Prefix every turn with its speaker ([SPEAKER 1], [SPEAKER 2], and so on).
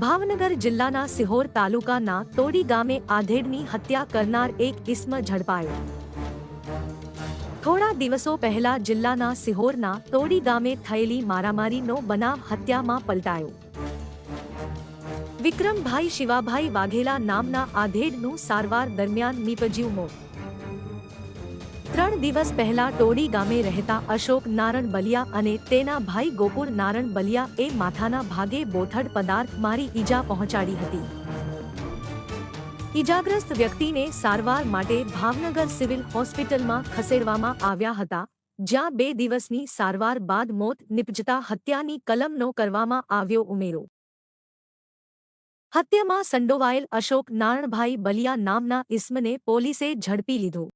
[SPEAKER 1] ભાવનગર જિલ્લાના સિહોર તાલુકાના તોડી ગામે આધેડની હત્યા કરનાર એક ઇસ્મ ઝડપાયો. થોડા દિવસો પહેલા જિલ્લાના સિહોરના તોડી ગામે થયેલી મારામારીનો બનાવ હત્યામાં પલટાયો. વિક્રમભાઈ શિવાભાઈ વાઘેલા નામના આધેડનું સારવાર દરમિયાન નીપજ્યું મોત. ત્રણ દિવસ પહેલા ટોડી ગામે રહેતા અશોક નારણ બલિયા અને તેના ભાઈ ગોકુળ નારણ બલિયા એ માથાના ભાગે બોથડ પદાર્થ મારી ઈજા પહોંચાડી હતી. ઈજાગ્રસ્ત વ્યક્તિને સારવાર માટે ભાવનગર સિવિલ હોસ્પિટલમાં ખસેડવામાં આવ્યા હતા, જ્યાં બે દિવસની સારવાર બાદ મોત નિપજતા હત્યાની કલમનો કરવામાં આવ્યો ઉમેરો. હત્યામાં સંડોવાયેલ અશોક નારણભાઈ બલિયા નામના ઇસ્મને પોલીસે ઝડપી લીધો.